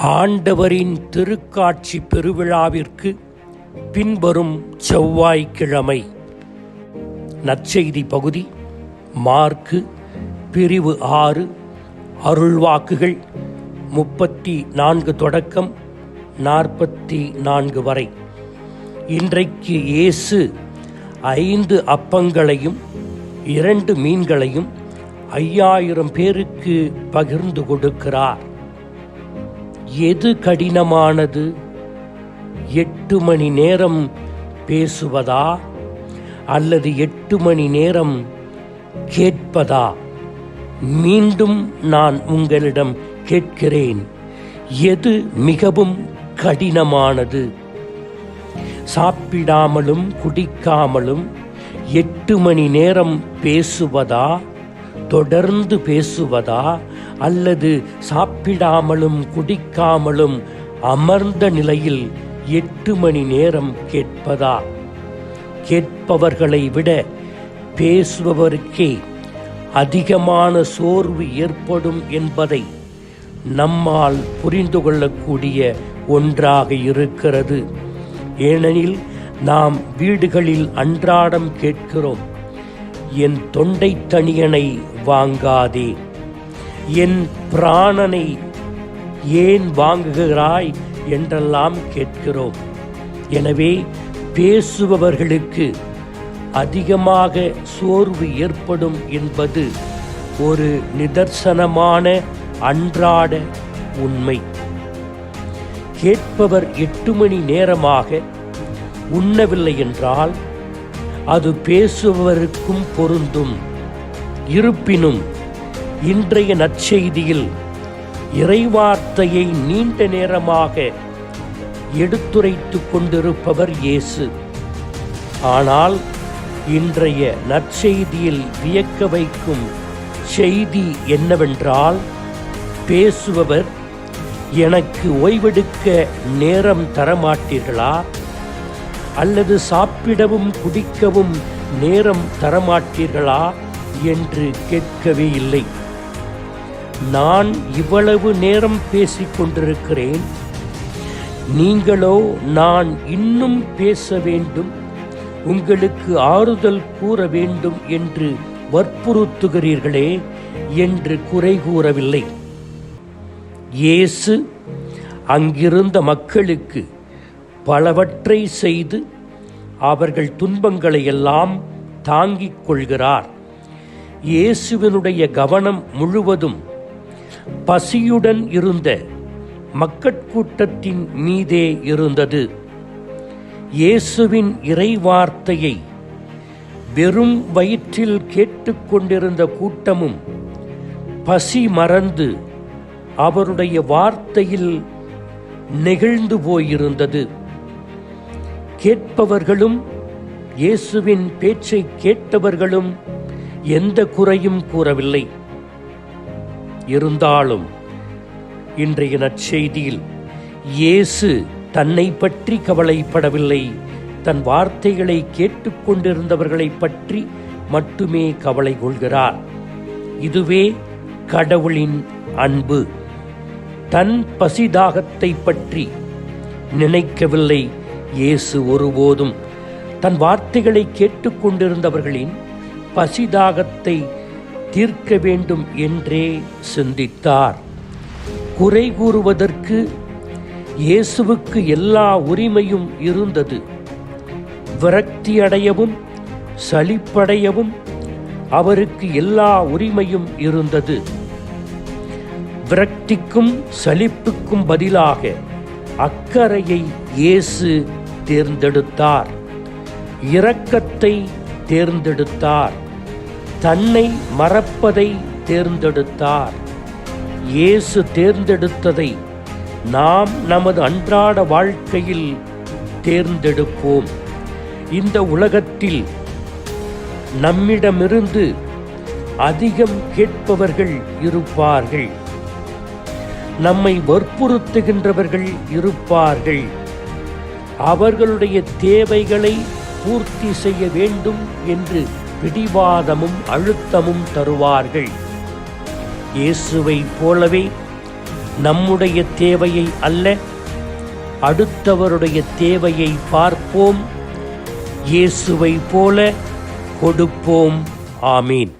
ஆண்டவரின் திருக்காட்சி பெருவிழாவிற்கு பின்வரும் செவ்வாய்க்கிழமை. நற்செய்தி பகுதி மார்க்கு பிரிவு ஆறு அருள்வாக்குகள் முப்பத்தி நான்கு தொடக்கம் நாற்பத்தி நான்கு வரை. இன்றைக்கு இயேசு ஐந்து அப்பங்களையும் இரண்டு மீன்களையும் ஐயாயிரம் பேருக்கு பகிர்ந்து கொடுக்கிறார். எது கடினமானது? எட்டு மணி நேரம் பேசுவதா? அல்லது எட்டு மணி நேரம் கேட்பதா? மீண்டும் நான் உங்களிடம் கேட்கிறேன். எது மிகவும் கடினமானது? சாப்பிடாமலும் குடிக்காமலும் எட்டு மணி நேரம் பேசுவதா? தொடர்ந்து பேசுவதா? அல்லது சாப்பிடாமலும் குடிக்காமலும் அமர்ந்த நிலையில் எட்டு மணி நேரம் கேட்பதா? கேட்பவர்களை விட பேசுபவருக்கே அதிகமான சோர்வு ஏற்படும் என்பதை நம்மால் புரிந்து கொள்ளக்கூடிய ஒன்றாக இருக்கிறது. ஏனெனில் நாம் வீடுகளில் அன்றாடம் கேட்கிறோம் என் தொண்டை தனியனை வாங்காதே என் பிராணனை ஏன் வாங்குகிறாய் என்றெல்லாம் கேட்கிறோம். எனவே பேசுபவர்களுக்கு அதிகமாக சோர்வு ஏற்படும் என்பது ஒரு நிதர்சனமான அன்றாட உண்மை. கேட்பவர் எட்டு மணி நேரமாக உண்ணவில்லை என்றால் அது பேசுபவருக்கும் பொருந்தும். இருப்பினும் இன்றைய நற்செய்தியில் இறைவார்த்தையை நீண்ட நேரமாக எடுத்துரைத்து கொண்டிருப்பவர் இயேசு. ஆனால் இன்றைய நற்செய்தியில் வியக்க வைக்கும் செய்தி என்னவென்றால் பேசுபவர் எனக்கு ஓய்வெடுக்க நேரம் தரமாட்டீர்களா? அல்லது சாப்பிடவும் குடிக்கவும் நேரம் தரமாட்டீர்களா? என்று கேட்கவே இல்லை. நான் இவ்வளவு நேரம் பேசிக்கொண்டிருக்கிறேன் நீங்களோ நான் இன்னும் பேச வேண்டும். உங்களுக்கு ஆறுதல் கூற வேண்டும் என்று வற்புறுத்துகிறீர்களே என்று குறை கூறவில்லை. இயேசு அங்கிருந்த மக்களுக்கு பலவற்றை செய்து அவர்கள் துன்பங்களை எல்லாம் தாங்கிக் கொள்கிறார். இயேசுவினுடைய கவனம் முழுவதும் பசியுடன் இருந்த மக்கட்கூட்டத்தின் மீதே இருந்தது. இயேசுவின் இறைவார்த்தையை வெறும் வயிற்றில் கேட்டுக்கொண்டிருந்த கூட்டமும் பசி மறந்து அவருடைய வார்த்தையில் நெகிழ்ந்து போயிருந்தது. கேட்பவர்களும் இயேசுவின் பேச்சை கேட்டவர்களும் எந்த குறையும் கூறவில்லை. இருந்தாலும் இன்றைய நற்செய்தியில் இயேசு தன்னை பற்றி கவலைப்படவில்லை. தன் வார்த்தைகளை கேட்டுக்கொண்டிருந்தவர்களை பற்றி மட்டுமே கவலை கொள்கிறார். இதுவே கடவுளின் அன்பு. தன் பசிதாகத்தை பற்றி நினைக்கவில்லை இயேசு ஒருபோதும். தன் வார்த்தைகளை கேட்டுக்கொண்டிருந்தவர்களின் பசிதாகத்தை தீர்க்க வேண்டும் என்றே சிந்தித்தார். குறை கூறுவதற்கு இயேசுவுக்கு எல்லா உரிமையும் இருந்தது. விரக்தி அடையவும் சலிப்படையவும் அவருக்கு எல்லா உரிமையும் இருந்தது. விரக்திக்கும் சலிப்புக்கும் பதிலாக அக்கறையை இயேசு தேர்ந்தெடுத்தார். இரக்கத்தை தேர்ந்தெடுத்தார். தன்னை மறப்பதை தேர்ந்தெடுத்தார். இயேசு தேர்ந்தெடுத்ததை நாம் நமது அன்றாட வாழ்க்கையில் தேர்ந்தெடுப்போம். இந்த உலகத்தில் நம்மிடமிருந்து அதிகம் கேட்பவர்கள் இருப்பார்கள். நம்மை வற்புறுத்துகின்றவர்கள் இருப்பார்கள். அவர்களுடைய தேவைகளை பூர்த்தி செய்ய வேண்டும் என்று பிடிவாதமும் அழுத்தமும் தருவார்கள். இயேசுவை போலவே நம்முடைய தேவையை அல்ல அடுத்தவருடைய தேவையை பார்ப்போம். இயேசுவை போல கொடுப்போம். ஆமீன்.